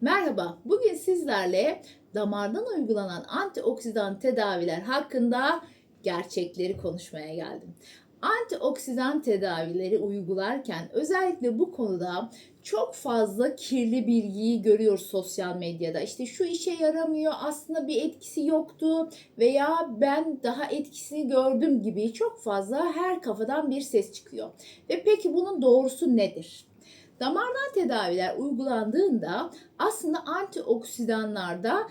Merhaba, bugün sizlerle damardan uygulanan antioksidan tedaviler hakkında gerçekleri konuşmaya geldim. Antioksidan tedavileri uygularken özellikle bu konuda çok fazla kirli bilgiyi görüyoruz sosyal medyada. İşte şu işe yaramıyor, aslında bir etkisi yoktu veya ben daha etkisini gördüm gibi çok fazla her kafadan bir ses çıkıyor. Ve peki bunun doğrusu nedir? Damardan tedaviler uygulandığında aslında antioksidanlarda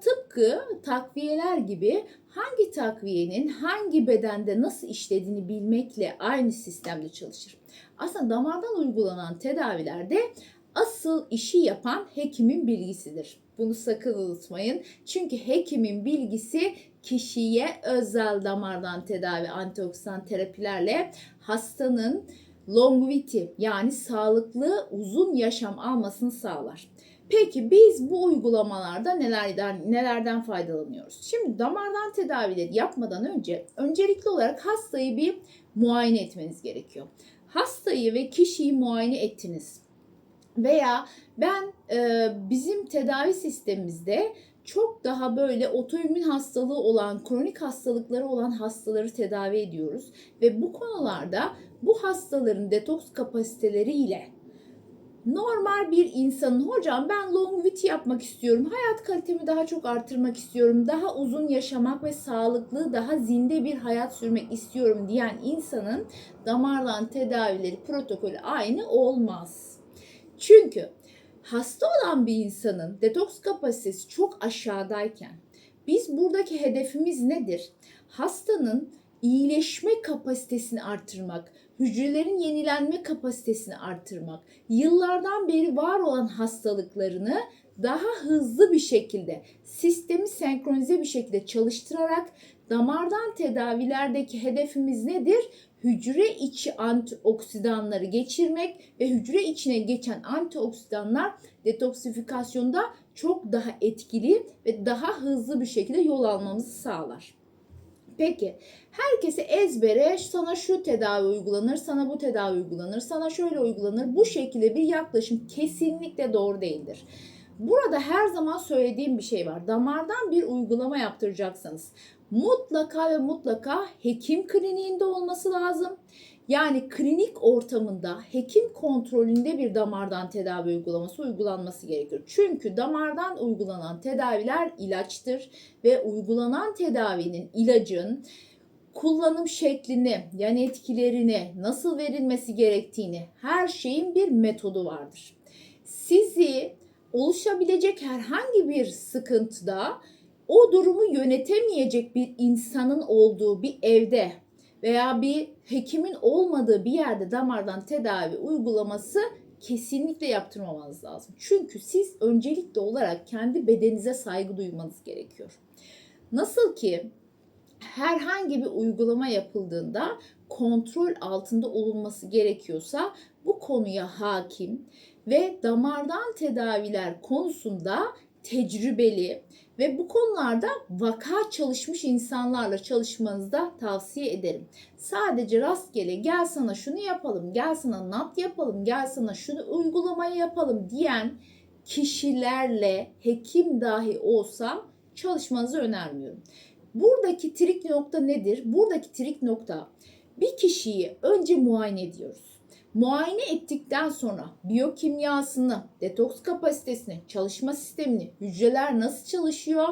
tıpkı takviyeler gibi hangi takviyenin hangi bedende nasıl işlediğini bilmekle aynı sistemde çalışır. Aslında damardan uygulanan tedavilerde asıl işi yapan hekimin bilgisidir. Bunu sakın unutmayın. Çünkü hekimin bilgisi kişiye özel damardan tedavi antioksidan terapilerle hastanın longevity yani sağlıklı uzun yaşam almasını sağlar. Peki biz bu uygulamalarda nelerden nelerden faydalanıyoruz? Şimdi damardan tedavileri yapmadan önce öncelikli olarak hastayı bir muayene etmeniz gerekiyor. Hastayı ve kişiyi muayene ettiniz. Veya ben e, bizim tedavi sistemimizde çok daha böyle otoimmün hastalığı olan, kronik hastalıkları olan hastaları tedavi ediyoruz ve bu konularda bu hastaların detoks kapasiteleriyle normal bir insanın hocam ben longevity yapmak istiyorum, hayat kalitemi daha çok artırmak istiyorum, daha uzun yaşamak ve sağlıklı, daha zinde bir hayat sürmek istiyorum diyen insanın damardan tedavileri protokolü aynı olmaz. Çünkü hasta olan bir insanın detoks kapasitesi çok aşağıdayken biz buradaki hedefimiz nedir? Hastanın iyileşme kapasitesini artırmak, hücrelerin yenilenme kapasitesini artırmak, yıllardan beri var olan hastalıklarını daha hızlı bir şekilde, sistemi senkronize bir şekilde çalıştırarak damardan tedavilerdeki hedefimiz nedir? Hücre içi antioksidanları geçirmek ve hücre içine geçen antioksidanlar detoksifikasyonda çok daha etkili ve daha hızlı bir şekilde yol almamızı sağlar. Peki herkese ezbere sana şu tedavi uygulanır, sana bu tedavi uygulanır, sana şöyle uygulanır. Bu şekilde bir yaklaşım kesinlikle doğru değildir. Burada her zaman söylediğim bir şey var. Damardan bir uygulama yaptıracaksanız mutlaka ve mutlaka hekim kliniğinde olması lazım. Yani klinik ortamında hekim kontrolünde bir damardan tedavi uygulaması uygulanması gerekiyor. Çünkü damardan uygulanan tedaviler ilaçtır ve uygulanan tedavinin ilacın kullanım şeklini, yan etkilerini, nasıl verilmesi gerektiğini her şeyin bir metodu vardır. Sizi oluşabilecek herhangi bir sıkıntıda o durumu yönetemeyecek bir insanın olduğu bir evde veya bir hekimin olmadığı bir yerde damardan tedavi uygulaması kesinlikle yaptırmamanız lazım. Çünkü siz öncelikli olarak kendi bedeninize saygı duymanız gerekiyor. Nasıl ki herhangi bir uygulama yapıldığında kontrol altında olunması gerekiyorsa bu konuya hakim ve damardan tedaviler konusunda tecrübeli ve bu konularda vaka çalışmış insanlarla çalışmanızı da tavsiye ederim. Sadece rastgele gel sana şunu yapalım, gel sana nat yapalım, gel sana şunu uygulamayı yapalım diyen kişilerle hekim dahi olsa çalışmanızı önermiyorum. Buradaki trik nokta nedir? Buradaki trik nokta bir kişiyi önce muayene ediyoruz. Muayene ettikten sonra biyokimyasını, detoks kapasitesini, çalışma sistemini, hücreler nasıl çalışıyor,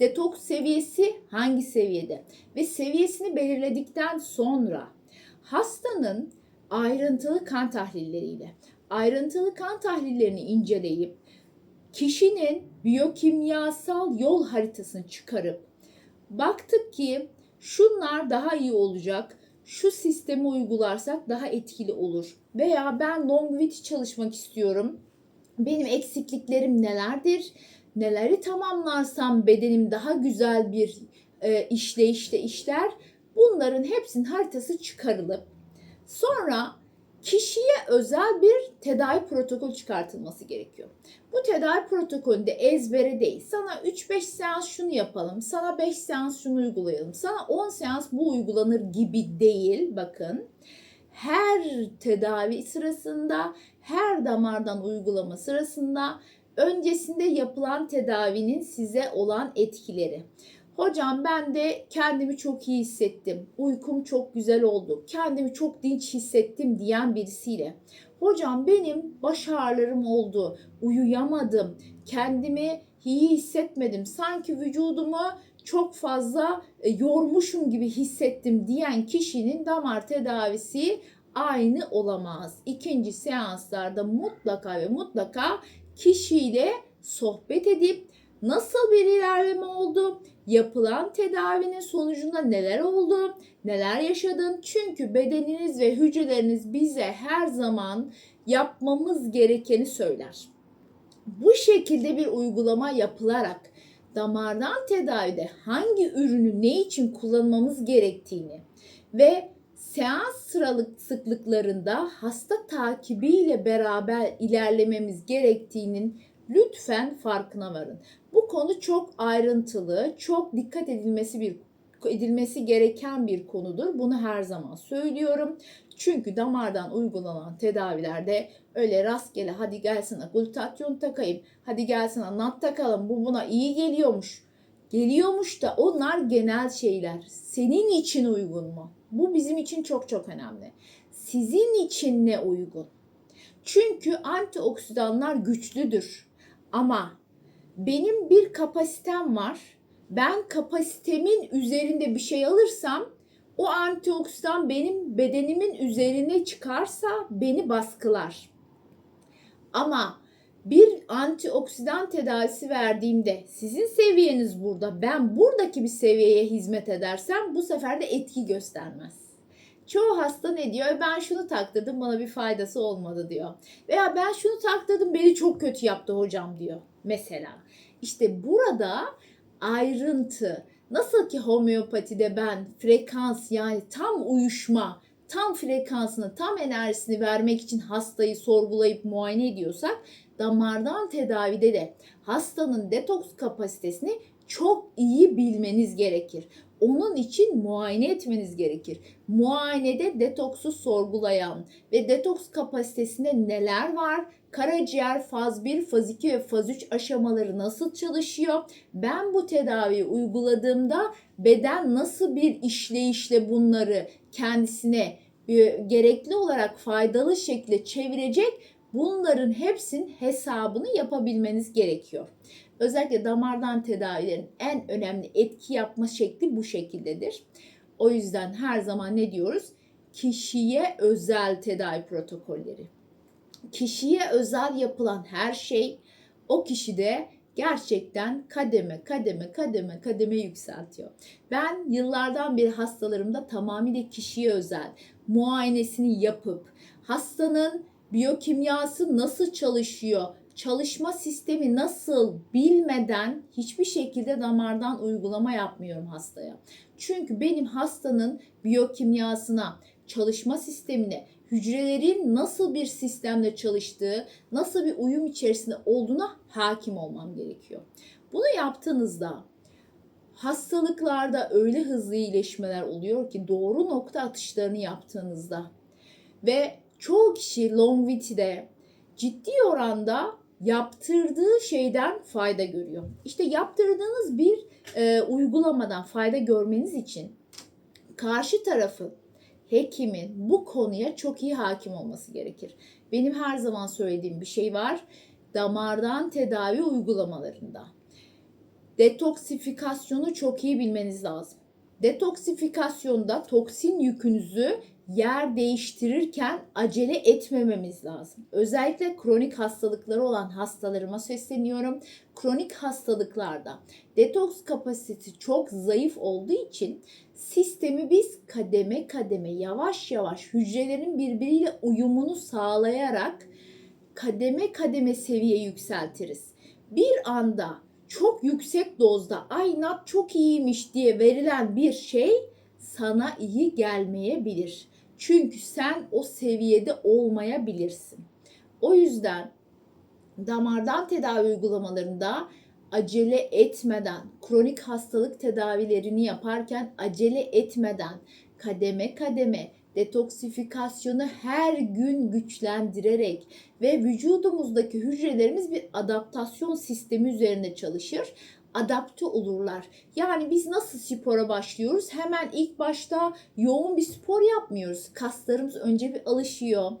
detoks seviyesi hangi seviyede ve seviyesini belirledikten sonra hastanın ayrıntılı kan tahlilleriyle, ayrıntılı kan tahlillerini inceleyip kişinin biyokimyasal yol haritasını çıkarıp baktık ki şunlar daha iyi olacak, şu sistemi uygularsak daha etkili olur. Veya ben longevity çalışmak istiyorum. Benim eksikliklerim nelerdir? Neleri tamamlarsam bedenim daha güzel bir e, işleyişte işler. Bunların hepsinin haritası çıkarılıp sonra kişiye özel bir tedavi protokolü çıkartılması gerekiyor. Bu tedavi protokolünde ezbere değil. Sana 3-5 seans şunu yapalım, sana 5 seans şunu uygulayalım, sana 10 seans bu uygulanır gibi değil. Bakın her tedavi sırasında, her damardan uygulama sırasında öncesinde yapılan tedavinin size olan etkileri. Hocam ben de kendimi çok iyi hissettim. Uykum çok güzel oldu. Kendimi çok dinç hissettim diyen birisiyle. Hocam benim baş ağrılarım oldu. Uyuyamadım. Kendimi iyi hissetmedim. Sanki vücudumu çok fazla e, yormuşum gibi hissettim diyen kişinin damar tedavisi aynı olamaz. İkinci seanslarda mutlaka ve mutlaka kişiyle sohbet edip nasıl bir ilerleme oldu, yapılan tedavinin sonucunda neler oldu, neler yaşadın? Çünkü bedeniniz ve hücreleriniz bize her zaman yapmamız gerekeni söyler. Bu şekilde bir uygulama yapılarak damardan tedavide hangi ürünü ne için kullanmamız gerektiğini ve seans sıralık sıklıklarında hasta takibiyle beraber ilerlememiz gerektiğinin lütfen farkına varın. Bu konu çok ayrıntılı, çok dikkat edilmesi bir edilmesi gereken bir konudur. Bunu her zaman söylüyorum. Çünkü damardan uygulanan tedavilerde öyle rastgele hadi gelsin glutatyon takayım, hadi gelsin nat takalım bu buna iyi geliyormuş. Geliyormuş da onlar genel şeyler. Senin için uygun mu? Bu bizim için çok çok önemli. Sizin için ne uygun? Çünkü antioksidanlar güçlüdür. Ama benim bir kapasitem var. Ben kapasitemin üzerinde bir şey alırsam o antioksidan benim bedenimin üzerine çıkarsa beni baskılar. Ama bir antioksidan tedavisi verdiğimde sizin seviyeniz burada ben buradaki bir seviyeye hizmet edersem bu sefer de etki göstermez. Çoğu hasta ne diyor? Ben şunu taktırdım bana bir faydası olmadı diyor. Veya ben şunu taktırdım beni çok kötü yaptı hocam diyor mesela. İşte burada ayrıntı nasıl ki homeopatide ben frekans yani tam uyuşma tam frekansını, tam enerjisini vermek için hastayı sorgulayıp muayene ediyorsak damardan tedavide de hastanın detoks kapasitesini çok iyi bilmeniz gerekir. Onun için muayene etmeniz gerekir. Muayenede detoksu sorgulayan ve detoks kapasitesinde neler var? Karaciğer faz 1, faz 2 ve faz 3 aşamaları nasıl çalışıyor? Ben bu tedaviyi uyguladığımda beden nasıl bir işleyişle bunları kendisine e, gerekli olarak faydalı şekilde çevirecek bunların hepsinin hesabını yapabilmeniz gerekiyor. Özellikle damardan tedavilerin en önemli etki yapma şekli bu şekildedir. O yüzden her zaman ne diyoruz? Kişiye özel tedavi protokolleri. Kişiye özel yapılan her şey o kişide gerçekten kademe kademe kademe kademe yükseltiyor. Ben yıllardan beri hastalarımda tamamıyla kişiye özel muayenesini yapıp hastanın biyokimyası nasıl çalışıyor, çalışma sistemi nasıl bilmeden hiçbir şekilde damardan uygulama yapmıyorum hastaya. Çünkü benim hastanın biyokimyasına, çalışma sistemine, hücrelerin nasıl bir sistemde çalıştığı, nasıl bir uyum içerisinde olduğuna hakim olmam gerekiyor. Bunu yaptığınızda hastalıklarda öyle hızlı iyileşmeler oluyor ki doğru nokta atışlarını yaptığınızda ve çoğu kişi longeviti'de ciddi oranda yaptırdığı şeyden fayda görüyor. İşte yaptırdığınız bir e, uygulamadan fayda görmeniz için karşı tarafın hekimin bu konuya çok iyi hakim olması gerekir. Benim her zaman söylediğim bir şey var. Damardan tedavi uygulamalarında detoksifikasyonu çok iyi bilmeniz lazım. Detoksifikasyonda toksin yükünüzü yer değiştirirken acele etmememiz lazım. Özellikle kronik hastalıkları olan hastalarıma sesleniyorum. Kronik hastalıklarda detoks kapasitesi çok zayıf olduğu için sistemi biz kademe kademe yavaş yavaş hücrelerin birbiriyle uyumunu sağlayarak kademe kademe seviye yükseltiriz. Bir anda çok yüksek dozda ay nat çok iyiymiş diye verilen bir şey sana iyi gelmeyebilir. Çünkü sen o seviyede olmayabilirsin. O yüzden damardan tedavi uygulamalarında acele etmeden, kronik hastalık tedavilerini yaparken acele etmeden kademe kademe detoksifikasyonu her gün güçlendirerek ve vücudumuzdaki hücrelerimiz bir adaptasyon sistemi üzerine çalışır. Adapte olurlar. Yani biz nasıl spora başlıyoruz? Hemen ilk başta yoğun bir spor yapmıyoruz. Kaslarımız önce bir alışıyor.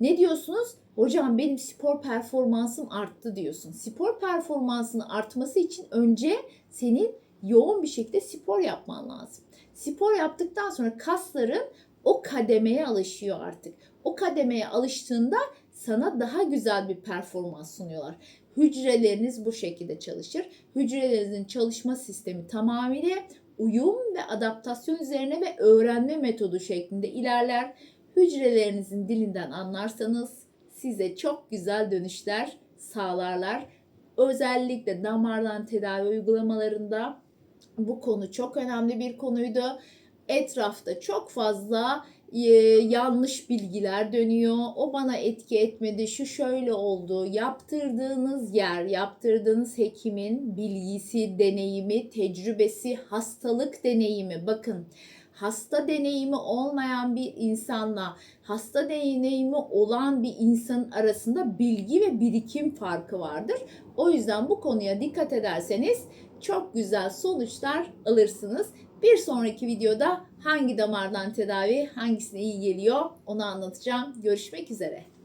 Ne diyorsunuz? Hocam benim spor performansım arttı diyorsun. Spor performansının artması için önce senin yoğun bir şekilde spor yapman lazım. Spor yaptıktan sonra kasların o kademeye alışıyor artık. O kademeye alıştığında sana daha güzel bir performans sunuyorlar. Hücreleriniz bu şekilde çalışır. Hücrelerinizin çalışma sistemi tamamıyla uyum ve adaptasyon üzerine ve öğrenme metodu şeklinde ilerler. Hücrelerinizin dilinden anlarsanız size çok güzel dönüşler sağlarlar. Özellikle damardan tedavi uygulamalarında bu konu çok önemli bir konuydu. Etrafta çok fazla yanlış bilgiler dönüyor. O bana etki etmedi, şu şöyle oldu. Yaptırdığınız yer, yaptırdığınız hekimin bilgisi, deneyimi, tecrübesi, hastalık deneyimi. Bakın hasta deneyimi olmayan bir insanla hasta deneyimi olan bir insanın arasında bilgi ve birikim farkı vardır. O yüzden bu konuya dikkat ederseniz çok güzel sonuçlar alırsınız. Bir sonraki videoda hangi damardan tedavi hangisine iyi geliyor onu anlatacağım. Görüşmek üzere.